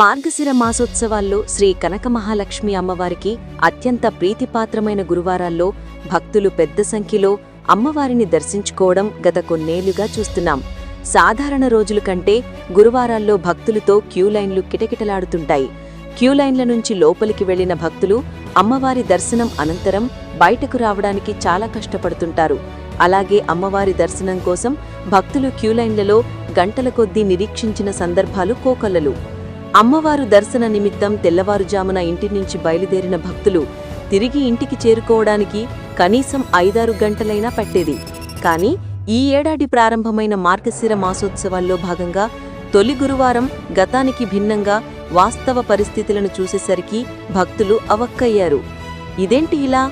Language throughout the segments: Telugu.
మార్గశిర మాసోత్సవాల్లో శ్రీ కనక మహాలక్ష్మి అమ్మవారికి అత్యంత ప్రీతిపాత్రమైన గురువారాల్లో భక్తులు పెద్ద సంఖ్యలో అమ్మవారిని దర్శించుకోవడం గత కొన్నేళ్ళుగా చూస్తున్నాం. సాధారణ రోజుల కంటే గురువారాల్లో భక్తులతో క్యూ లైన్లు కిటకిటలాడుతుంటాయి. క్యూ లైన్ల నుంచి లోపలికి వెళ్ళిన భక్తులు అమ్మవారి దర్శనం అనంతరం బయటకు రావడానికి చాలా కష్టపడుతుంటారు. అలాగే అమ్మవారి దర్శనం కోసం భక్తులు క్యూ లైన్లలో గంటల కొద్దీ నిరీక్షించిన సందర్భాలు కోకొల్లలు. అమ్మవారు దర్శన నిమిత్తం తెల్లవారుజామున ఇంటి నుంచి బయలుదేరిన భక్తులు తిరిగి ఇంటికి చేరుకోవడానికి కనీసం ఐదారు గంటలైనా పట్టేది. కానీ ఈ ఏడాది ప్రారంభమైన మార్గశిర మాసోత్సవాల్లో భాగంగా తొలి గురువారం గతానికి భిన్నంగా వాస్తవ పరిస్థితులను చూసేసరికి భక్తులు అవక్కయ్యారు. ఇదేంటి ఇలా?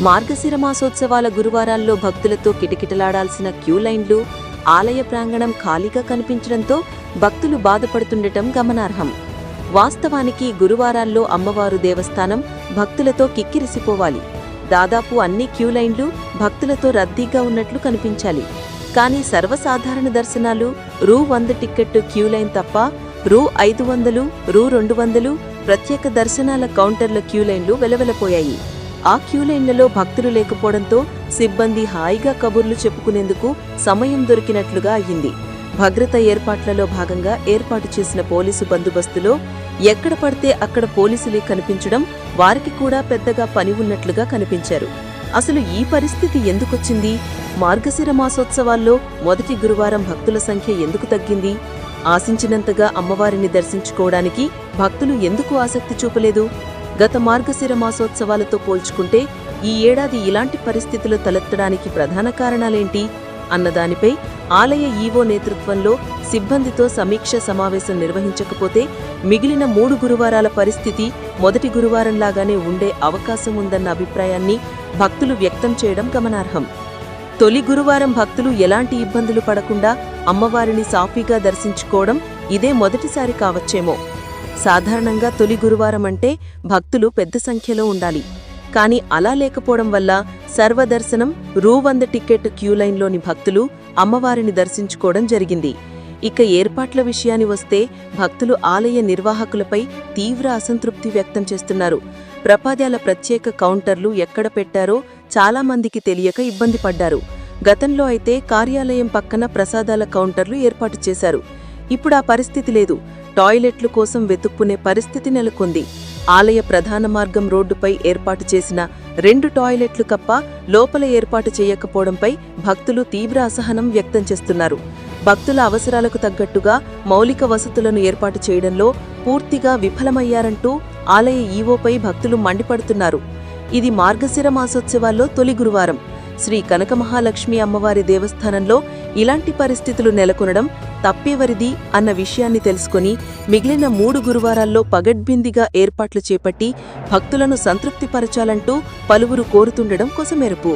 మార్గశిర మాసోత్సవాల గురువారాల్లో భక్తులతో కిటకిటలాడాల్సిన క్యూ లైన్లు ఆలయ ప్రాంగణం ఖాళీగా కనిపించడంతో భక్తులు బాధపడుతుండటం గమనార్హం. వాస్తవానికి గురువారాల్లో అమ్మవారు దేవస్థానం భక్తులతో కిక్కిరిసిపోవాలి. దాదాపు అన్ని క్యూ లైన్లు భక్తులతో రద్దీగా ఉన్నట్లు కనిపించాలి. కానీ సర్వసాధారణ దర్శనాలు రూ వంద టిక్కెట్టు క్యూ లైన్ తప్ప రూ ఐదు వందలు రూ రెండు వందలు ప్రత్యేక దర్శనాల కౌంటర్ల క్యూ లైన్లు వెలవెలపోయాయి. ఆ క్యూ లైన్లలో భక్తులు లేకపోవడంతో సిబ్బంది హాయిగా కబుర్లు చెప్పుకునేందుకు సమయం దొరికినట్లుగా అయ్యింది. భద్రత ఏర్పాట్లలో భాగంగా ఏర్పాటు చేసిన పోలీసు బందోబస్తులో ఎక్కడ పడితే అక్కడ పోలీసులే కనిపించడం వారికి కూడా పెద్దగా పని ఉన్నట్లుగా కనిపించారు. అసలు ఈ పరిస్థితి ఎందుకొచ్చింది? మార్గశిర మాసోత్సవాల్లో మొదటి గురువారం భక్తుల సంఖ్య ఎందుకు తగ్గింది? ఆశించినంతగా అమ్మవారిని దర్శించుకోవడానికి భక్తులు ఎందుకు ఆసక్తి చూపలేదు? గత మార్గశిర మాసోత్సవాలతో పోల్చుకుంటే ఈ ఏడాది ఇలాంటి పరిస్థితులు తలెత్తడానికి ప్రధాన కారణాలేంటి? అన్నదానిపై ఆలయ ఈవో నేతృత్వంలో సిబ్బందితో సమీక్ష సమావేశం నిర్వహించకపోతే మిగిలిన మూడు గురువారాల పరిస్థితి మొదటి గురువారంలాగానే ఉండే అవకాశం ఉందన్న అభిప్రాయాన్ని భక్తులు వ్యక్తం చేయడం గమనార్హం. తొలి గురువారం భక్తులు ఎలాంటి ఇబ్బందులు పడకుండా అమ్మవారిని సాఫీగా దర్శించుకోవడం ఇదే మొదటిసారి కావచ్చేమో. సాధారణంగా తొలి గురువారం అంటే భక్తులు పెద్ద సంఖ్యలో ఉండాలి. కానీ అలా లేకపోవడం వల్ల సర్వదర్శనం రూ వంద టికెట్ క్యూ లైన్లోని భక్తులు అమ్మవారిని దర్శించుకోవడం జరిగింది. ఇక ఏర్పాట్ల విషయాన్ని వస్తే భక్తులు ఆలయ నిర్వాహకులపై తీవ్ర అసంతృప్తి వ్యక్తం చేస్తున్నారు. ప్రపాద్యాల ప్రత్యేక కౌంటర్లు ఎక్కడ పెట్టారో చాలామందికి తెలియక ఇబ్బంది పడ్డారు. గతంలో అయితే కార్యాలయం పక్కన ప్రసాదాల కౌంటర్లు ఏర్పాటు చేశారు. ఇప్పుడు ఆ పరిస్థితి లేదు. టాయిలెట్లు కోసం వెతుక్కునే పరిస్థితి నెలకొంది. ఆలయ ప్రధాన మార్గం రోడ్డుపై ఏర్పాటు చేసిన రెండు టాయిలెట్లు కప్ప లోపల ఏర్పాటు చేయకపోవడంపై భక్తులు తీవ్ర అసహనం వ్యక్తం చేస్తున్నారు. భక్తుల అవసరాలకు తగ్గట్టుగా మౌలిక వసతులను ఏర్పాటు చేయడంలో పూర్తిగా విఫలమయ్యారంటూ ఆలయ ఈవోపై భక్తులు మండిపడుతున్నారు. ఇది మార్గశిర మాసోత్సవాల్లో తొలి గురువారం. శ్రీ కనకమహాలక్ష్మి అమ్మవారి దేవస్థానంలో ఇలాంటి పరిస్థితులు నెలకొనడం తప్పేవరిది అన్న విషయాన్ని తెలుసుకొని మిగిలిన మూడు గురువారాల్లో పగడ్బిందిగా ఏర్పాట్లు చేపట్టి భక్తులను సంతృప్తిపరచాలంటూ పలువురు కోరుతుండడం కొసమెరుపు.